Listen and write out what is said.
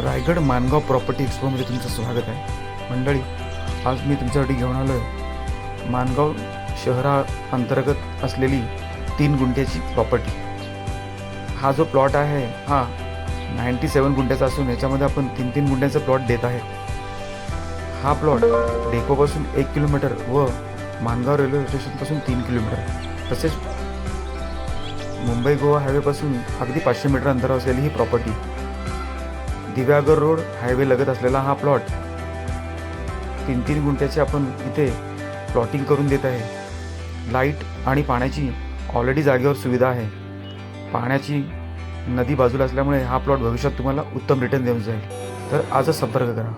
Raigad Mangaon property एक्सपोमध्ये तुमचं स्वागत आहे. मंडळी आज मी तुमच्यासाठी घेऊन आलो आहे मानगाव शहरा अंतर्गत असलेली तीन गुंठ्याची प्रॉपर्टी हा जो प्लॉट आहे हा नाईंटी सेवन गुंठ्याचा असून याच्यामध्ये आपण तीन तीन गुंठ्यांचा प्लॉट देत आहे. हा प्लॉट डेकोपासून एक किलोमीटर व मानगाव रेल्वे स्टेशनपासून तीन किलोमीटर. तसेच मुंबई गोवा हायवेपासून अगदी पाचशे मीटर अंतरावर असलेली ही प्रॉपर्टी दिव्यागर रोड हायवे लगत असलेला हा प्लॉट तीन तीन गुंठ्याचे आपण इथे प्लॉटिंग करून देत आहे. लाइट आणि पाण्याची ऑलरेडी जागेवर सुविधा आहे. पाण्याची नदी बाजूला असल्यामुळे हा प्लॉट भविष्यात तुम्हाला उत्तम रिटर्न देऊन जाईल. तर आजच संपर्क करा.